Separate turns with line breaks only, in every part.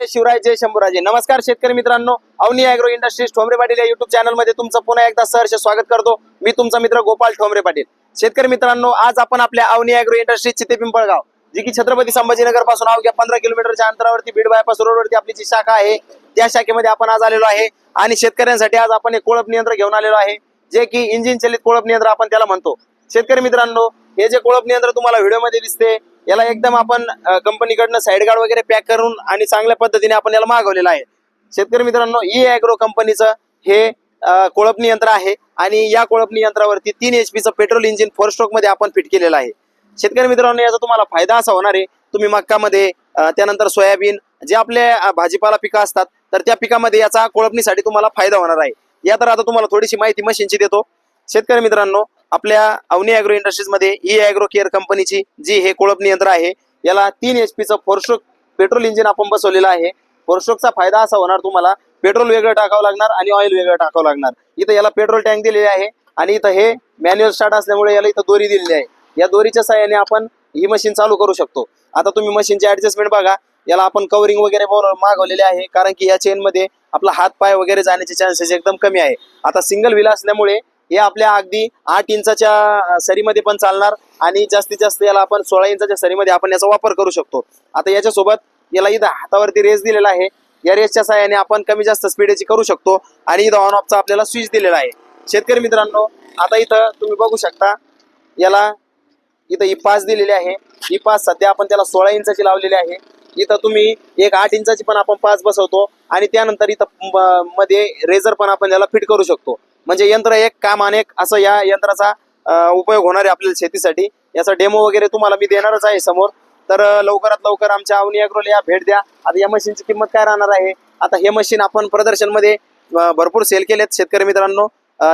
शिवराय जय शंभूराजे. नमस्कार शेतकरी मित्रांनो. अवनी अॅग्रो इंडस्ट्रीज ठोंबरे पाटील या युट्यूब चॅनलमध्ये तुमचं पुन्हा एकदा सहर्ष स्वागत करतो. मी तुमचा मित्र गोपाल ठोंबरे पाटील. शेतकरी मित्रांनो आज आपण आपल्या अवनी अॅग्रो इंडस्ट्रीज चिते पिंपळगाव जी की छत्रपती संभाजीनगरपासून अवघ्या पंधरा किलोमीटरच्या अंतरावरती बीड बायपास रोडवरती आपली जी शाखा आहे त्या शाखेमध्ये आपण आज आलेलो आहे. आणि शेतकऱ्यांसाठी आज आपण एक कोळप नियंत्र घेऊन आलेलो आहे जे की इंजिन चलित कोळप नियंत्र आपण त्याला म्हणतो. शेतकरी मित्रांनो हे जे कोळप नियंत्र तुम्हाला व्हिडिओमध्ये दिसते याला एकदम आपण कंपनीकडनं साईड गार्ड वगैरे पॅक करून आणि चांगल्या पद्धतीने आपण याला मागवलेलं आहे. शेतकरी मित्रांनो ई अॅग्रो कंपनीचं हे कोळपणी यंत्र आहे आणि या कोळपणी यंत्रावरती तीन एच पीचं पेट्रोल इंजिन फोर स्ट्रोकमध्ये आपण फिट केलेलं आहे. शेतकरी मित्रांनो याचा तुम्हाला फायदा असा होणार आहे तुम्ही मक्कामध्ये त्यानंतर सोयाबीन जे आपले भाजीपाला पिकं असतात तर त्या पिकामध्ये याचा कोळपणीसाठी तुम्हाला फायदा होणार आहे. या तर आता तुम्हाला थोडीशी माहिती मशीनची देतो. शेतकरी मित्रांनो आपल्या अवनी अॅग्रो इंडस्ट्रीजमध्ये ई अॅग्रो केअर कंपनीची जी हे कोळपणी यंत्र आहे याला तीन एच पीचं फोरस्ट्रोक पेट्रोल इंजिन आपण बसवलेलं आहे. फोरस्ट्रोकचा फायदा असा होणार तुम्हाला पेट्रोल वेगळं टाकावं लागणार आणि ऑइल वेगळं टाकावं लागणार. इथं याला पेट्रोल टँक दिलेले आहे आणि इथं हे मॅन्युअल स्टार्ट असल्यामुळे याला इथं दोरी दिलेली आहे. या दोरीच्या सहाय्याने आपण ही मशीन चालू करू शकतो. आता तुम्ही मशीनची ऍडजस्टमेंट बघा. याला आपण कवरिंग वगैरे मागवलेले आहे कारण की या चेन मध्ये आपला हात पाय वगैरे जाण्याचे चान्सेस एकदम कमी आहे. आता सिंगल व्हील असल्यामुळे हे आपल्या अगदी आठ इंचाच्या सरीमध्ये पण चालणार आणि जास्तीत जास्त याला आपण सोळा इंचाच्या सरीमध्ये आपण याचा वापर करू शकतो. आता याच्यासोबत याला इथं हातावरती रेस दिलेला आहे. या रेसच्या सहाय्याने आपण कमी जास्त स्पीड याची करू शकतो आणि इथं ऑन ऑफचा आपल्याला स्विच दिलेला आहे. शेतकरी मित्रांनो आता इथं तुम्ही बघू शकता याला इथं ही पास दिलेली आहे. ही पास सध्या आपण त्याला सोळा इंचाची लावलेली आहे. इथं तुम्ही एक आठ इंचाची पण आपण पास बसवतो आणि त्यानंतर इथं मध्ये रेझर पण आपण याला फिट करू शकतो. म्हणजे यंत्र एक काम अनेक असं या यंत्राचा उपयोग होणार आहे आपल्याला शेतीसाठी. याचा डेमो वगैरे तुम्हाला मी देणारच आहे समोर. तर लवकरात लवकर आमच्या अवनी अग्रोला या भेट द्या. आता या मशीनची किंमत काय राहणार आहे? आता हे मशीन आपण प्रदर्शनमध्ये भरपूर सेल केलेत शेतकरी मित्रांनो.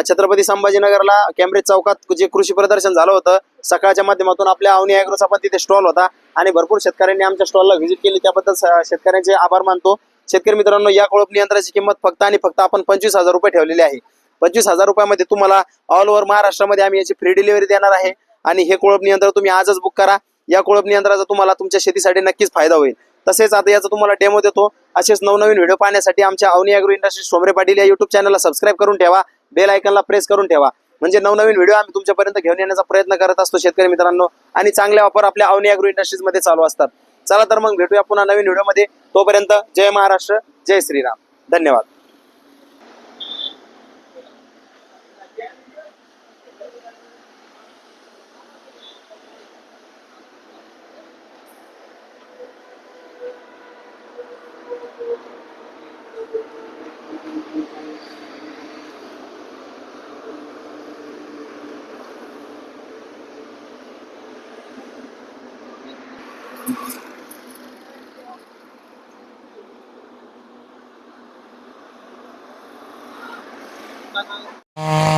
छत्रपती संभाजीनगरला कॅम्ब्रिज चौकात जे कृषी प्रदर्शन झालं होतं सकाळच्या माध्यमातून आपल्या अवनी अॅग्रोचा पण तिथे स्टॉल होता. आणि भरपूर शेतकऱ्यांनी आमच्या स्टॉलला व्हिजिट केली. त्याबद्दल शेतकऱ्यांचे आभार मानतो. शेतकरी मित्रांनो या कोळप यंत्राची किंमत फक्त आणि फक्त आपण पंचवीस हजार रुपये ठेवलेली आहे. पंचवीस हजार रुपयामध्ये तुम्हाला ऑल ओव्हर महाराष्ट्रामध्ये आम्ही याची फ्री डिलिव्हरी देणार आहे. आणि हे कोळप नियंत्रण तुम्ही आजच बुक करा. या कोळप नियंत्रणाचा तुम्हाला तुमच्या शेतीसाठी नक्कीच फायदा होईल. तसेच आता याचा तुम्हाला डेमो देतो. असेच नवनवीन व्हिडिओ पाहण्यासाठी आमच्या Avani agro industry Somare Patil या युट्यूब चॅनलला सबस्क्राईब करून ठेवा. बेल आयकनला प्रेस करून ठेवा. म्हणजे नवनवीन व्हिडिओ आम्ही तुमच्यापर्यंत घेऊन येण्याचा प्रयत्न करत असतो शेतकरी मित्रांनो. आणि चांगले वापर आपल्या अवनी अॅग्रो इंडस्ट्रीजमध्ये चालू असतात. चला तर मग भेटूया पुन्हा नवीन व्हिडिओमध्ये तोपर्यंत जय महाराष्ट्र जय श्रीराम. धन्यवाद.
Thank you.